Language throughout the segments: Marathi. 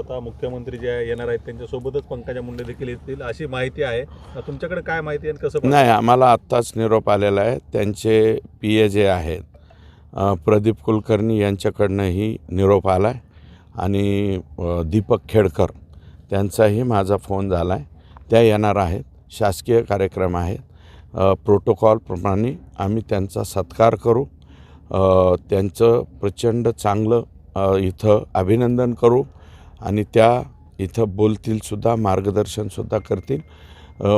स्वतः मुख्यमंत्री जे येणार आहेत त्यांच्यासोबतच पंकजा मुंडे देखील येतील अशी माहिती आहे. तुमच्याकडे काय माहिती आहे कसं नाही आम्हाला आत्ताच निरोप आलेला आहे. त्यांचे पी ए जे आहेत प्रदीप कुलकर्णी यांच्याकडनंही निरोप आला आहे आणि दीपक खेडकर त्यांचाही माझा फोन झाला आहे त्या येणार आहेत शासकीय कार्यक्रम आहेत. प्रोटोकॉलप्रमाणे आम्ही त्यांचा सत्कार करू. त्यांचं प्रचंड चांगलं इथं अभिनंदन करू. आणि त्या इथं बोलतीलसुद्धा मार्गदर्शनसुद्धा करतील.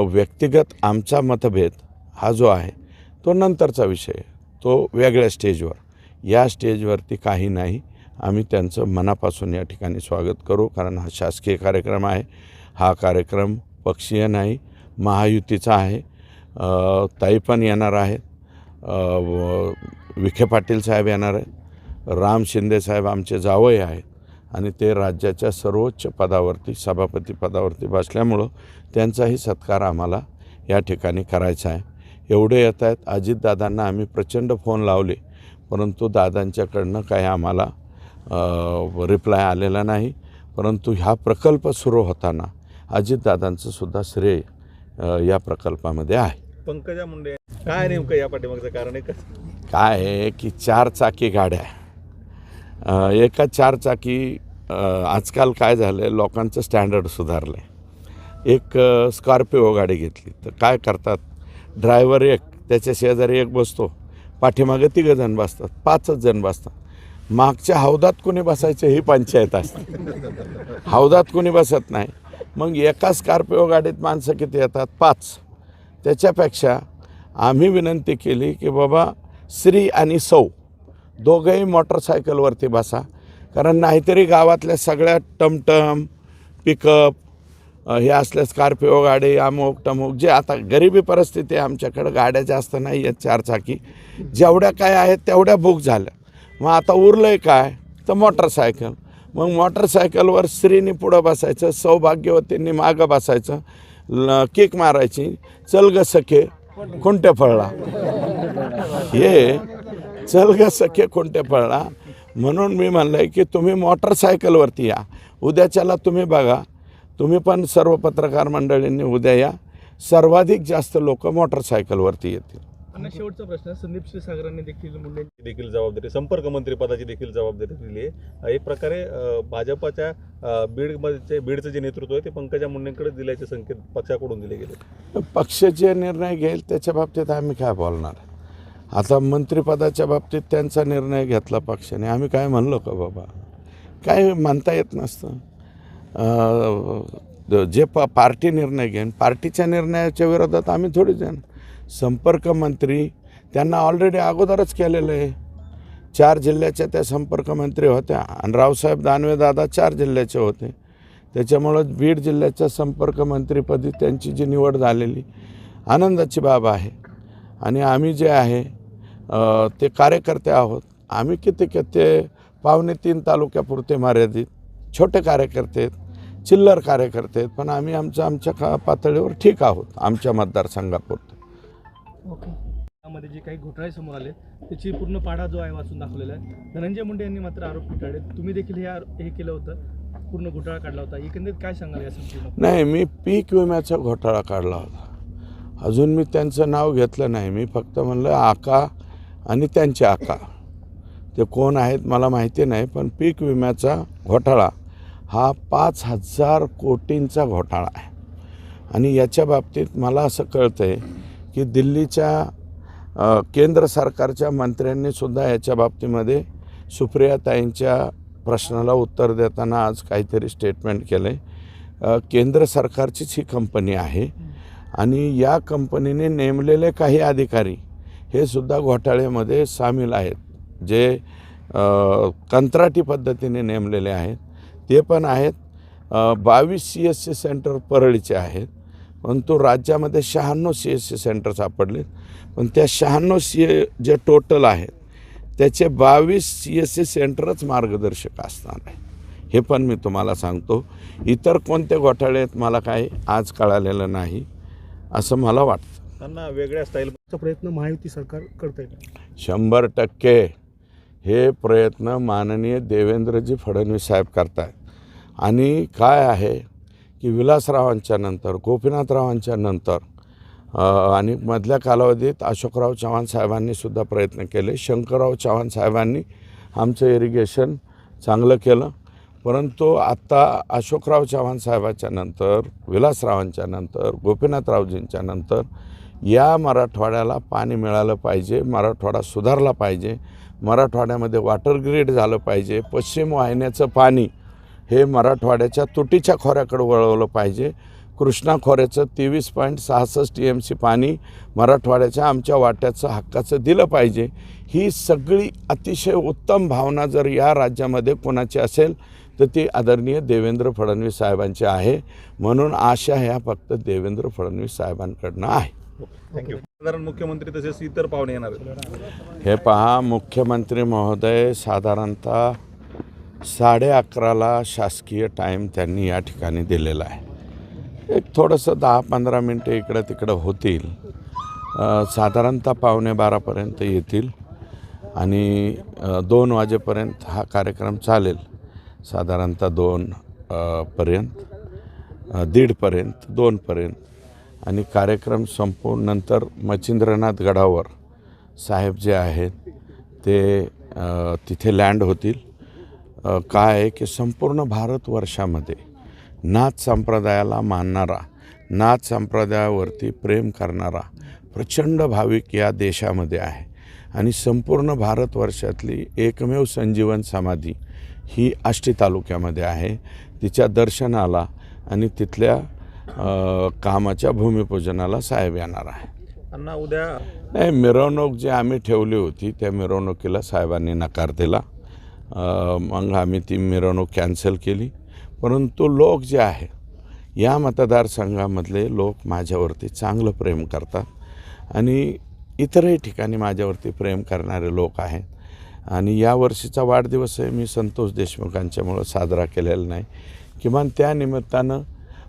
व्यक्तिगत आमचा मतभेद हा जो आहे तो नंतरचा विषय तो वेगळ्या स्टेजवर. या स्टेजवरती काही नाही. आम्ही त्यांचं मनापासून या ठिकाणी स्वागत करू कारण हा शासकीय कार्यक्रम आहे. हा कार्यक्रम पक्षीय नाही महायुतीचा आहे. ताई पण येणार आहेत. विखे पाटील साहेब येणार आहेत. राम शिंदे साहेब आमचे जावई आहेत. आणि ते राज्याच्या सर्वोच्च पदावरती सभापती पदावरती बसल्यामुळं त्यांचाही सत्कार आम्हाला या ठिकाणी करायचा आहे. एवढे येत आहेत. अजितदादांना आम्ही प्रचंड फोन लावले परंतु दादांच्याकडनं काही आम्हाला रिप्लाय आलेला नाही. परंतु ह्या प्रकल्प सुरू होताना अजितदादांचं सुद्धा श्रेय या प्रकल्पामध्ये आहे. पंकजा मुंडे काय नेमकं या पाठीमागचं कारण आहे काय आहे की चार चाकी गाड्या. एका चार चाकी आजकाल काय झालं आहे लोकांचं स्टँडर्ड सुधारलं आहे एक स्कॉर्पिओ गाडी घेतली. तर काय करतात? ड्रायव्हर एक त्याच्या शेजारी एक बसतो. पाठीमागे तिघं जण बसतात पाचच जण बसतात. मागच्या हौदात कोणी बसायचं ही पंचायत असते. हौदात कोणी बसत नाही. मग एका स्कॉर्पिओ गाडीत माणसं किती येतात? पाच. त्याच्यापेक्षा आम्ही विनंती केली की बाबा श्री आणि सौ. दोघंही मोटरसायकलवरती बसा. कारण नाहीतरी गावातल्या सगळ्या टमटम पिकअप हे असल्या स्कॉर्पिओ गाडी अमुक टमुक जे आता गरिबी परिस्थिती आहे आमच्याकडं गाड्या जास्त नाही आहेत चारचाकी. जेवढ्या काय आहेत तेवढ्या बुक झाल्या. मग आता उरलं आहे काय? तर मोटरसायकल. मग मोटरसायकलवर स्त्रीनी पुढं बसायचं सौभाग्यवतींनी मागं बसायचं ल किक मारायची चल ग सखे कोणत्या फळला हे चल ग सखे कोणत्या फळला म्हणून मी म्हणलं आहे की तुम्ही मोटरसायकलवरती या. उद्याच्याला तुम्ही बघा. तुम्ही पण सर्व पत्रकार मंडळींनी उद्या या. सर्वाधिक जास्त लोक मोटरसायकलवरती येतील. आणि शेवटचा प्रश्न संदीप क्षीरसागरांनी देखील मुंडे देखील जबाबदारी संपर्क मंत्री पदाची देखील जबाबदारी दिली आहे. एक प्रकारे भाजपाच्या बीडमध्ये बीडचं जे नेतृत्व आहे ते पंकजा मुंडेंकडे दिल्याचे संकेत पक्षाकडून दिले गेले. पक्ष जे निर्णय घेईल त्याच्या बाबतीत आम्ही काय बोलणार? आता मंत्रिपदाच्या बाबतीत त्यांचा निर्णय घेतला पक्षाने. आम्ही काय म्हणलो का बाबा? काय म्हणता येत नसतं. जे प पार्टी निर्णय घेईन पार्टीच्या निर्णयाच्या विरोधात आम्ही थोडी जाण संपर्क मंत्री त्यांना ऑलरेडी अगोदरच केलेलं आहे. चार जिल्ह्याच्या त्या संपर्क मंत्री होत्या आणि रावसाहेब दानवे दादा चार जिल्ह्याचे होते. त्याच्यामुळं बीड जिल्ह्याच्या संपर्क मंत्रीपदी त्यांची जी निवड झालेली आनंदाची बाब आहे. आणि आम्ही जे आहे ते कार्यकर्ते आहोत. आम्ही किती की ते पावणे तीन तालुक्यापुरते मर्यादित छोटे कार्यकर्ते आहेत चिल्लर कार्यकर्ते आहेत पण आम्ही आमच्या आमच्या का पातळीवर ठीक आहोत आमच्या मतदारसंघापुरतं. ओके. त्यामध्ये जे काही घोटाळे समोर आले त्याची पूर्ण पाढा जो आहे वाचून दाखवलेला आहे. धनंजय मुंडे यांनी मात्र आरोप फेटाळले. तुम्ही देखील हे आरो- हे केलं होतं? पूर्ण घोटाळा काढला होता. एकंदरीत काय सांगाल या नाही मी पीक विम्याचा घोटाळा काढला होता. अजून मी त्यांचं नाव घेतलं नाही. मी फक्त म्हणलं आका आणि त्यांचे आका ते कोण आहेत मला माहिती नाही पण पीक विम्याचा घोटाळा हा पाच हजार कोटींचा घोटाळा आहे. आणि याच्या बाबतीत मला असं कळतं आहे की दिल्लीच्या केंद्र सरकारच्या मंत्र्यांनीसुद्धा याच्या बाबतीमध्ये सुप्रियाताईंच्या प्रश्नाला उत्तर देताना आज काहीतरी स्टेटमेंट केलं आहे केंद्र सरकारचीच ही कंपनी आहे. आणि या कंपनीने नेमलेले काही अधिकारी हे सुद्धा घोटाळ्यामध्ये सामील आहेत जे कंत्राटी पद्धतीने नेमलेले आहेत. ते पण आहेत. बावीस सी एस सी सेंटर परळीचे आहेत. परंतु राज्यामध्ये शहाण्णव सी एस सी सेंटर सापडले पण त्या शहाण्णव सी ए जे टोटल आहेत त्याचे बावीस सी एस सी सेंटरच मार्गदर्शक असणार आहे. हे पण मी तुम्हाला सांगतो. इतर कोणते घोटाळे आहेत मला काही आज कळालेलं नाही असं मला वाटतं. त्यांना वेगळ्या स्टाईल चा प्रयत्न महायुती सरकार करत आहे शंभर टक्के हे प्रयत्न माननीय देवेंद्रजी फडणवीस साहेब करतायत. आणि काय आहे की विलासरावांच्या नंतर गोपीनाथरावांच्या नंतर आणि मधल्या कालावधीत अशोकराव चव्हाण साहेबांनी सुद्धा प्रयत्न केले. शंकरराव चव्हाण साहेबांनी आमचं इरिगेशन चांगलं केलं. परंतु आत्ता अशोकराव चव्हाण साहेबाच्या नंतर विलासरावांच्या नंतर गोपीनाथरावजींच्या नंतर या मराठवाड्याला पाणी मिळालं पाहिजे मराठवाडा सुधारला पाहिजे मराठवाड्यामध्ये वॉटर ग्रीड झालं पाहिजे पश्चिम वाहिन्याचं पाणी हे मराठवाड्याच्या तुटीच्या खोऱ्याकडे वळवलं पाहिजे. कृष्णा खोऱ्याचं तेवीस पॉईंट सहासष्ट टी एम सी पाणी मराठवाड्याच्या आमच्या वाट्याचं हक्काचं दिलं पाहिजे. ही सगळी अतिशय उत्तम भावना जर या राज्यामध्ये कोणाची असेल तर ती आदरणीय देवेंद्र फडणवीस साहेबांची आहे. म्हणून आशा ह्या फक्त देवेंद्र फडणवीस साहेबांकडनं आहे. थँक्यू साधारण मुख्यमंत्री तसेच इतर पाहुणे येणार आहेत. हे पहा मुख्यमंत्री महोदय साधारणतः साडे अकराला शासकीय टाईम त्यांनी या ठिकाणी दिलेला आहे. एक थोडंसं दहा पंधरा मिनटं इकडं तिकडं होतील. साधारणतः पावणे बारापर्यंत येतील. आणि दोन वाजेपर्यंत हा कार्यक्रम चालेल. साधारणतः दोन पर्यंत दीडपर्यंत दोनपर्यंत. आणि कार्यक्रम संपून नंतर मच्छिंद्रनाथ गडावर साहेब जे आहेत ते तिथे लँड होतील. काय आहे की संपूर्ण भारतवर्षामध्ये नाथ संप्रदायाला मानणारा नाथ संप्रदायावरती प्रेम करणारा प्रचंड भाविक या देशामध्ये आहे. आणि संपूर्ण भारतवर्षातली एकमेव संजीवन समाधी ही आष्टी तालुक्यामध्ये आहे. तिच्या दर्शनाला आणि तिथल्या कामाच्या भूमिपूजनाला साहेब येणार आहे. अण्णा उद्या नाही मिरवणूक जी आम्ही ठेवली होती त्या मिरवणुकीला साहेबांनी नकार दिला. मग आम्ही ती मिरवणूक कॅन्सल केली. परंतु लोक जे आहे या मतदारसंघामधले लोक माझ्यावरती चांगलं प्रेम करतात आणि इतरही ठिकाणी माझ्यावरती प्रेम करणारे लोक आहेत. आणि या वर्षीचा वाढदिवसही मी संतोष देशमुखांच्यामुळं साजरा केलेला नाही. किमान त्या निमित्तानं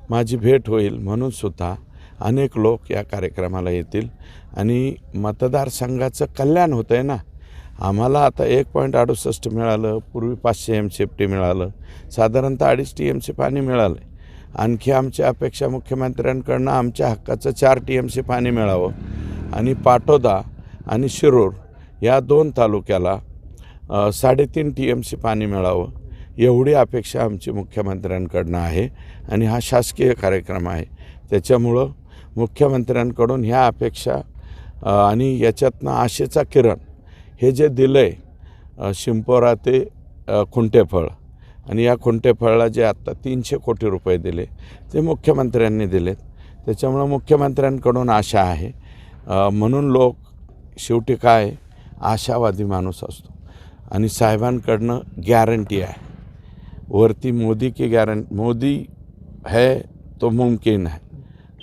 माझी भेट होईल म्हणून सुद्धा अनेक लोक या कार्यक्रमाला येतील. आणि मतदारसंघाचं कल्याण होतं आहे ना. आम्हाला आता एक पॉईंट अडुसष्ट मिळालं पूर्वी पाचशे एम सी एफ टी मिळालं साधारणतः अडीच टी एम सी पाणी मिळालं आणखी आमच्या अपेक्षा मुख्यमंत्र्यांकडनं आमच्या हक्काचं चार टी एम सी पाणी मिळावं. आणि पाटोदा आणि शिरूर या दोन तालुक्याला साडेतीन टी एम सी पाणी मिळावं. एवढी अपेक्षा आमची मुख्यमंत्र्यांकडनं आहे आणि हा शासकीय कार्यक्रम आहे. त्याच्यामुळं मुख्यमंत्र्यांकडून ह्या अपेक्षा आणि याच्यातनं आशेचा किरण हे जे दिलं आहे शिंपोरा ते खुंटेफळ आणि या खुंटेफळला जे आत्ता तीनशे कोटी रुपये दिले ते मुख्यमंत्र्यांनी दिलेत. त्याच्यामुळं मुख्यमंत्र्यांकडून आशा आहे. म्हणून लोक शेवटी काय आशावादी माणूस असतो. आणि साहेबांकडनं गॅरंटी आहे. वरती मोदी की गॅरंट मोदी है तो मुमकिन है।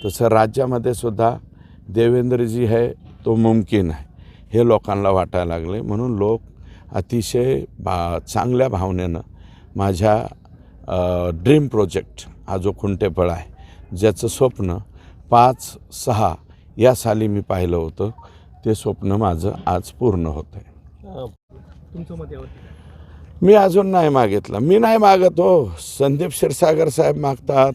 तसं राज्यामध्ये सुद्धा देवेंद्रजी है तो मुमकिन आहे हे लोकांना वाटायला लागले. म्हणून लोक अतिशय बा चांगल्या भावनेनं माझ्या ड्रीम प्रोजेक्ट हा जो खुंटेफळ आहे ज्याचं स्वप्न पाच सहा या साली मी पाहिलं होतं ते स्वप्न माझं आज पूर्ण होतं आहे तुमचं मत मी अजून नाही मागितलं. मी नाही मागत हो. संदीप क्षीरसागर साहेब मागतात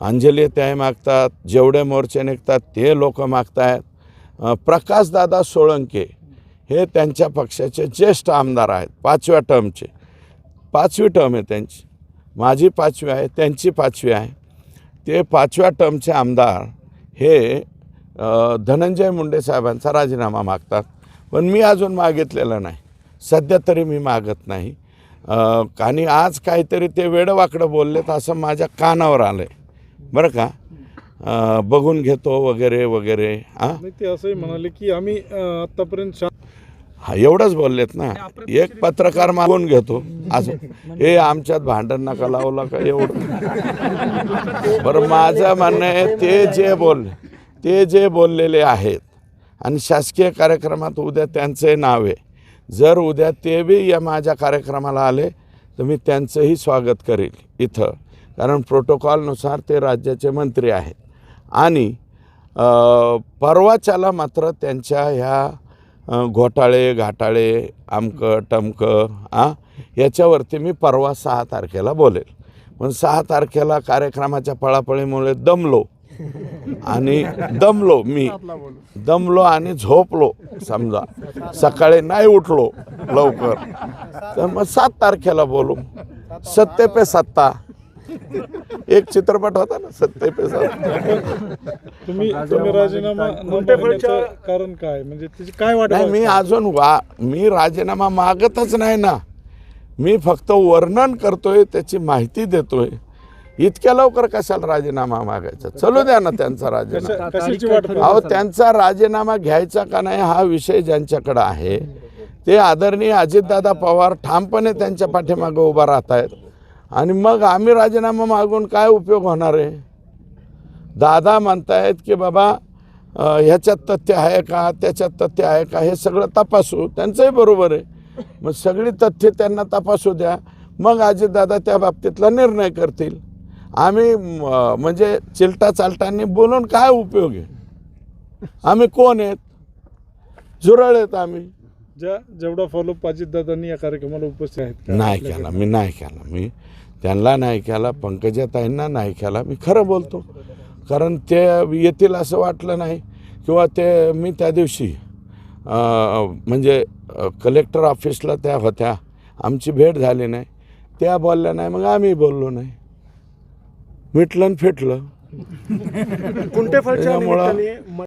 अंजली त्या मागतात जेवढे मोर्चे निघतात ते लोक मागतायत. अं, प्रकाशदादा सोळंके हे त्यांच्या पक्षाचे ज्येष्ठ आमदार आहेत पाचव्या टर्मचे. पाचवी टर्म आहे त्यांची. माझी पाचवी आहे त्यांची पाचवी आहे. ते पाचव्या टर्मचे आमदार हे धनंजय मुंडे साहेबांचा राजीनामा मागतात. पण मी अजून मागितलेलं नाही. सध्या तरी मी मागत नाही. आणि आज काहीतरी ते वेडंवाकडं बोललेत असं माझ्या कानावर आलं आहे बरं का? बघून घेतो वगैरे वगैरे. हां नाही ते असंही म्हणाले की आम्ही शा- हा एवढंच बोललेत ना. एक पत्रकार मागून घेतो. असं. हे आमच्यात भांडण नका लावलं का एवढं. बरं माझं म्हणणं आहे ते जे बोलले ते जे बोललेले आहेत आणि शासकीय कार्यक्रमात उद्या त्यांचंही नाव आहे. जर उद्या ते बी या माझ्या कार्यक्रमाला आले तर मी त्यांचंही स्वागत करेल इथं. कारण प्रोटोकॉलनुसार ते राज्याचे मंत्री आहेत. आणि परवाच्याला मात्र त्यांच्या ह्या घोटाळे घाटाळे आमकं टमकं आ याच्यावरती मी परवा सहा तारखेला बोलेल. पण सहा तारखेला कार्यक्रमाच्या पळापळीमुळे दमलो. आणि दमलो मी. दमलो आणि झोपलो समजा. सकाळी नाही उठलो लवकर. तर मग सात तारखेला बोलू. सत्ते पे सत्ता. एक चित्रपट होता ना सत्ते पे सत्ता. तुम्ही तुम्ही राजीनामा न मागण्याचं कारण काय? म्हणजे त्याची काय वाट नाही मी अजून वा मी राजीनामा मागतच नाही ना. मी फक्त वर्णन करतोय त्याची माहिती देतोय. इतक्या लवकर कशाला राजीनामा मागायचा? चलू द्या ना त्यांचा राजीनामा? अहो त्यांचा राजीनामा घ्यायचा का नाही हा विषय ज्यांच्याकडे आहे. ते आदरणीय अजितदादा पवार ठामपणे त्यांच्या पाठीमागे उभा राहत आहेत आणि मग आम्ही राजीनामा मागून काय उपयोग होणार आहे? दादा म्हणतायत की बाबा ह्याच्यात तथ्य आहे का? त्याच्यात तथ्य आहे का? हे सगळं तपासू. त्यांचंही बरोबर आहे. मग सगळी तथ्य त्यांना तपासू द्या. मग अजितदादा त्या बाबतीतला निर्णय करतील. आम्ही म्हणजे चिलटा चालटांनी बोलून काय उपयोग आहे? आम्ही कोण आहेत? झुरळ आहेत आम्ही. ज्या जेवढा फॉलोअप अजितदादांनी या कार्यक्रमाला उपस्थित आहेत? नाही केला मी नाही केला. मी त्यांना नाही केला पंकजाताईंना नाही केला. मी खरं बोलतो. कारण ते येतील असं वाटलं नाही. किंवा ते मी त्या दिवशी म्हणजे कलेक्टर ऑफिसला त्या होत्या. आमची भेट झाली नाही. त्या बोलल्या नाही मग आम्ही बोललो नाही. मिटलं आणि फिटलं. त्याच्यामुळं- निमित्ताने